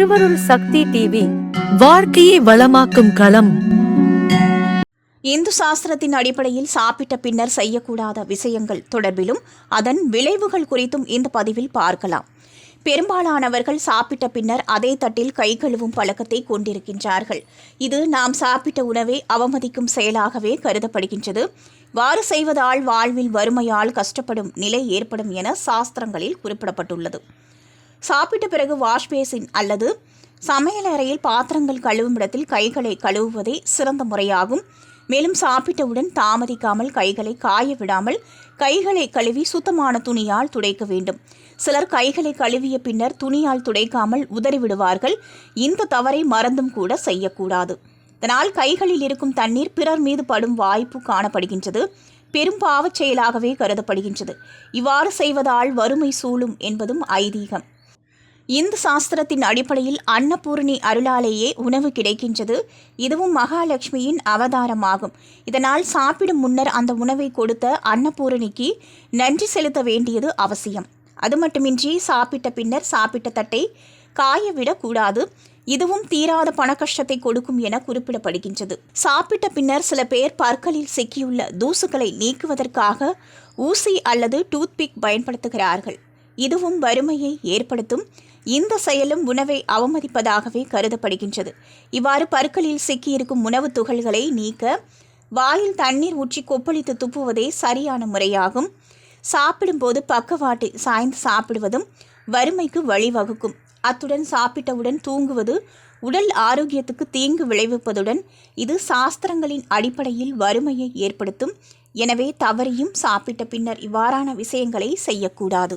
திருவருள் சக்தி டிவி வாழ்க்கையை வளமாக்கும் களம். இந்து சாஸ்திரத்தின் அடிப்படையில் சாப்பிட்ட பின்னர் செய்யக்கூடாத விஷயங்கள் தொடர்பிலும் அதன் விளைவுகள் குறித்தும் இந்த பதிவில் பார்க்கலாம். பெரும்பாலானவர்கள் சாப்பிட்ட பின்னர் அதே தட்டில் கை கழுவும் பழக்கத்தை கொண்டிருக்கின்றார்கள். இது நாம் சாப்பிட்ட உணவை அவமதிக்கும் செயலாகவே கருதப்படுகின்றது. வாறு செய்வதால் வாழ்வில் வறுமையால் கஷ்டப்படும் நிலை ஏற்படும் என சாஸ்திரங்களில் குறிப்பிடப்பட்டுள்ளது. சாப்பிட்ட பிறகு வாஷ் பேசின் அல்லது சமையலறையில் பாத்திரங்கள் கழுவும் இடத்தில் கைகளை கழுவுவதே சிறந்த முறையாகும். மேலும் சாப்பிட்டவுடன் தாமதிக்காமல் கைகளை காய விடாமல் கைகளை கழுவி சுத்தமான துணியால் துடைக்க வேண்டும். சிலர் கைகளை கழுவிய பின்னர் துணியால் துடைக்காமல் உதறிவிடுவார்கள் இந்த தவறை மறந்தும் கூட செய்யக்கூடாது. இதனால் கைகளில் இருக்கும் தண்ணீர் பிறர் மீது படும் வாய்ப்பு காணப்படுகின்றது. பெரும் பாவச் செயலாகவே கருதப்படுகின்றது. இவ்வாறு செய்வதால் வறுமை சூழும் என்பதும் ஐதீகம். இந்து சாஸ்திரத்தின் அடிப்படையில் அன்னபூரணி அருளாலேயே உணவு கிடைக்கின்றது. இதுவும் மகாலட்சுமியின் அவதாரமாகும். இதனால் சாப்பிடும் முன்னர் அந்த உணவை கொடுத்த அன்னபூரணிக்கு நன்றி செலுத்த வேண்டியது அவசியம். அது மட்டுமின்றி சாப்பிட்ட பின்னர் சாப்பிட்ட தட்டை காயவிடக்கூடாது. இதுவும் தீராத பண கஷ்டத்தை கொடுக்கும் என குறிப்பிடப்படுகின்றது. சாப்பிட்ட பின்னர் சில பேர் பற்களில் சிக்கியுள்ள தூசுகளை நீக்குவதற்காக ஊசி அல்லது டூத்பிக் பயன்படுத்துகிறார்கள். இதுவும் வறுமையை ஏற்படுத்தும். இந்த செயலும் உணவை அவமதிப்பதாகவே கருதப்படுகின்றது. இவ்வாறு பற்களில் சிக்கியிருக்கும் உணவுத் துகள்களை நீக்க வாயில் தண்ணீர் ஊற்றி கொப்பளித்து துப்புவதே சரியான முறையாகும். சாப்பிடும்போது பக்கவாட்டு சாய்ந்து சாப்பிடுவதும் வறுமைக்கு வழிவகுக்கும். அத்துடன் சாப்பிட்டவுடன் தூங்குவது உடல் ஆரோக்கியத்துக்கு தீங்கு விளைவிப்பதுடன் இது சாஸ்திரங்களின் அடிப்படையில் வறுமையை ஏற்படுத்தும். எனவே தவறியும் சாப்பிட்ட பின்னர் இவ்வாறான விஷயங்களை செய்யக்கூடாது.